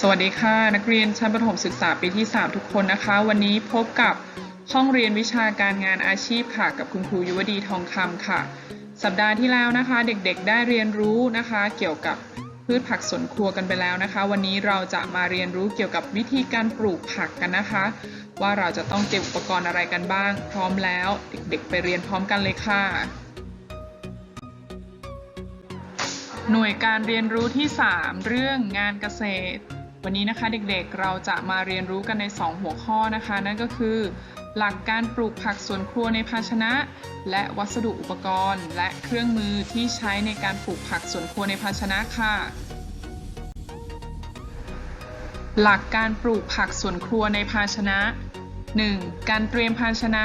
สวัสดีค่ะ นักเรียนชั้นประถมศึกษาปีที่ 3 ทุกคนนะคะ วันนี้พบกับห้องเรียนวิชาการงานอาชีพค่ะ กับคุณครูยุวดีทองคำค่ะ สัปดาห์ที่แล้วนะคะ เด็กๆได้เรียนรู้นะคะ เกี่ยวกับพืชผักสวนครัวกันไปแล้วนะคะ วันนี้เราจะมาเรียนรู้เกี่ยวกับวิธีการปลูกผักกันนะคะ ว่าเราจะต้องเตรียมอุปกรณ์อะไรกันบ้าง พร้อมแล้ว เด็กๆ ไปเรียนพร้อมกันเลยค่ะ หน่วยการเรียนรู้ที่ 3 เรื่องงานเกษตร วันนี้นะคะเด็กๆเราจะมาเรียนรู้กันใน 2 หัวข้อนะคะ นั่นก็คือ หลักการปลูกผักสวนครัวในภาชนะ และวัสดุอุปกรณ์ และเครื่องมือที่ใช้ในการปลูกผักสวนครัวในภาชนะค่ะ หลักการปลูกผักสวนครัวในภาชนะ 1. การเตรียมภาชนะ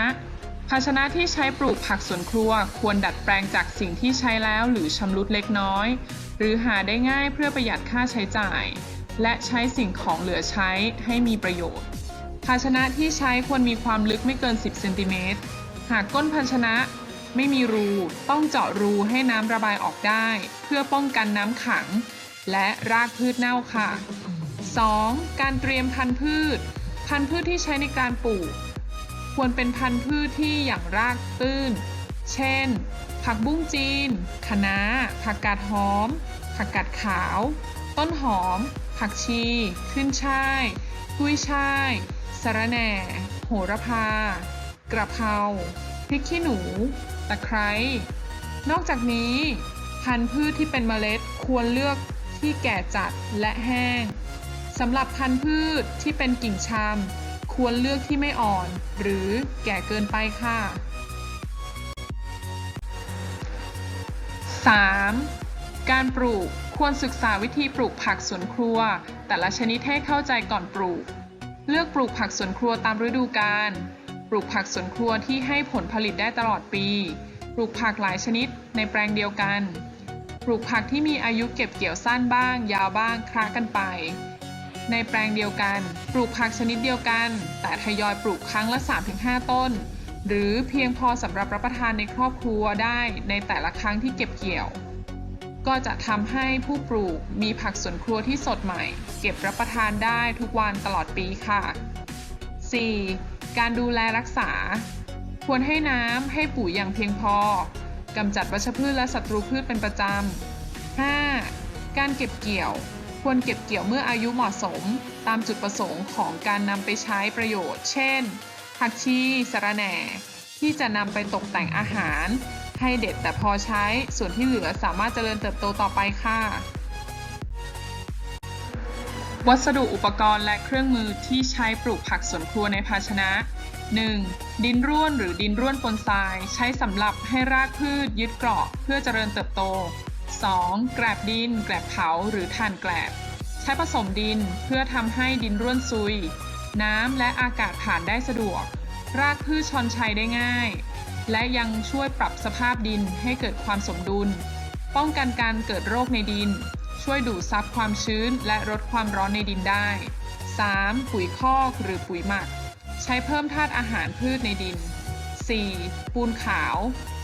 ภาชนะที่ใช้ปลูกผักสวนครัว ควรดัดแปลงจากสิ่งที่ใช้แล้วหรือชำรุดเล็กน้อย หรือหาได้ง่ายเพื่อประหยัดค่าใช้จ่าย และใช้สิ่งของเหลือใช้ให้มีประโยชน์ ภาชนะที่ใช้ควรมีความลึกไม่เกิน 10 เซนติเมตร หากก้นภาชนะไม่มีรู ต้องเจาะรูให้น้ำระบายออกได้ เพื่อป้องกันน้ำขัง และรากพืชเน่าค่ะ 2. การเตรียมพันธุ์พืช พันธุ์พืชที่ใช้ในการปลูก ควรเป็นพันธุ์พืชที่อย่างรากตื้น เช่น ผักบุ้งจีน คะน้า ผักกาดหอม ผักกาดขาว ต้นหอม ผักชี ขึ้นช่ายกุ้ยช่ายสะระแหน่ โหระพา กระเพราพริกขี้หนู ตะไคร้ นอกจากนี้ พันธุ์พืชที่เป็นเมล็ดควรเลือกที่แก่จัดและแห้งสำหรับพันธุ์พืชที่เป็นกิ่งชามควรเลือกที่ไม่อ่อน หรือแก่เกินไปค่ะ 3. การปลูกควรศึกษาวิธีปลูกผักสวนครัว แต่ละชนิดให้เข้าใจก่อนปลูก เลือกปลูกผักสวนครัวตามฤดูกาลปลูกผักสวนครัวที่ให้ผลผลิตได้ตลอดปี ปลูกผักหลายชนิดในแปลงเดียวกัน ปลูกผักที่มีอายุเก็บเกี่ยวสั้นบ้าง ยาวบ้างคล้ากันไป ในแปลงเดียวกัน ปลูกผักชนิดเดียวกัน แต่ทยอยปลูกครั้งละ 3-5 ต้น หรือเพียงพอสำหรับรับประทานในครอบครัวได้ในแต่ละครั้งที่เก็บเกี่ยว ก็จะทำให้ผู้ปลูกมีผักสวนครัวที่สดใหม่ เก็บรับประทานได้ทุกวันตลอดปีค่ะ 4. การดูแลรักษา ควรให้น้ำให้ปุ๋ยอย่างเพียงพอกำจัดวัชพืชและศัตรูพืชเป็นประจำ 5. การเก็บเกี่ยว ควรเก็บเกี่ยวเมื่ออายุเหมาะสม ตามจุดประสงค์ของการนำไปใช้ประโยชน์ เช่นผักชีสะระแหน่ ที่จะนำไปตกแต่งอาหาร ให้เด็ดแต่พอใช้ ส่วนที่เหลือสามารถเจริญเติบโตต่อไปค่ะ วัสดุอุปกรณ์และเครื่องมือที่ใช้ปลูกผักสวนครัวในภาชนะ 1. ดินร่วนหรือดินร่วนปนทราย ใช้สำหรับให้รากพืชยึดเกาะเพื่อเจริญเติบโต 2. แกลบดิน แกลบเผาหรือถ่านแกลบ ใช้ผสมดินเพื่อทำให้ดินร่วนซุย น้ำและอากาศผ่านได้สะดวก รากพืชชอนชัยได้ง่าย และยังช่วยปรับสภาพดินให้เกิดความสมดุล ป้องกันการเกิดโรคในดิน ช่วยดูดซับความชื้นและลดความร้อนในดินได้ 3. ปุ๋ยคอกหรือปุ๋ยหมัก ใช้เพิ่มธาตุอาหารพืชในดิน 4. ปูนขาว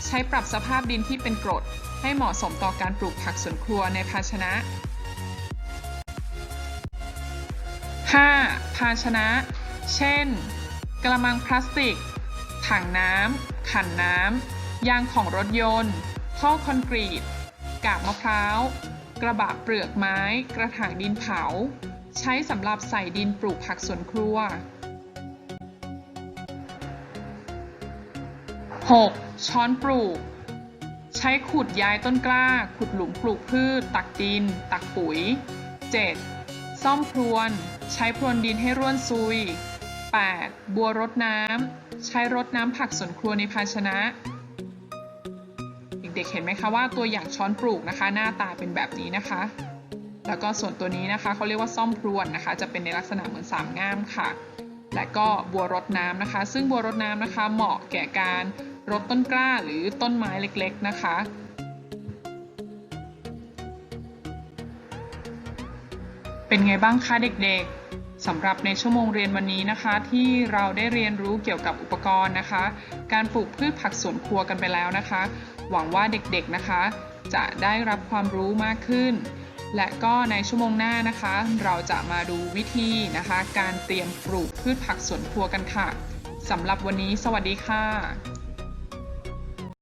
ใช้ปรับสภาพดินที่เป็นกรด ให้เหมาะสมต่อการปลูกผักสวนครัวในภาชนะ 5. ภาชนะ เช่น กระมังพลาสติก ถังน้ำขันน้ำยางของรถยนต์ท่อคอนกรีต กาบมะพร้าว กระบะเปลือกไม้ กระถางดินเผา ใช้สำหรับใส่ดินปลูกผักสวนครัว 6. ช้อนปลูก ใช้ขุดย้ายต้นกล้า ขุดหลุมปลูกพืช ตักดิน ตักปุ๋ย 7. ซ่อมพรวน ใช้พรวนดินให้ร่วนซุย 8. บัวรดน้ำ ใช้รดน้ำผักสวนครัวในภาชนะ เด็กๆเห็นไหมคะว่าตัวอย่างช้อนปลูกนะคะ หน้าตาเป็นแบบนี้นะคะ แล้วก็ส่วนตัวนี้นะคะเขาเรียกว่าซ่อมพรวนนะคะ จะเป็นในลักษณะเหมือนสามง่ามค่ะ และก็บัวรดน้ำนะคะ ซึ่งบัวรดน้ำนะคะ เหมาะแก่การรดต้นกล้าหรือต้นไม้เล็กๆนะคะเป็นไงบ้างคะเด็กๆ สำหรับในชั่วโมงเรียนวันนี้นะคะ ที่เราได้เรียนรู้เกี่ยวกับอุปกรณ์นะคะ การปลูกพืชผักสวนครัวกันไปแล้วนะคะ หวังว่าเด็กๆนะคะ จะได้รับความรู้มากขึ้น และก็ในชั่วโมงหน้านะคะ เราจะมาดูวิธีนะคะ การเตรียมปลูกพืชผักสวนครัวกันค่ะสำหรับวันนี้ สวัสดีค่ะ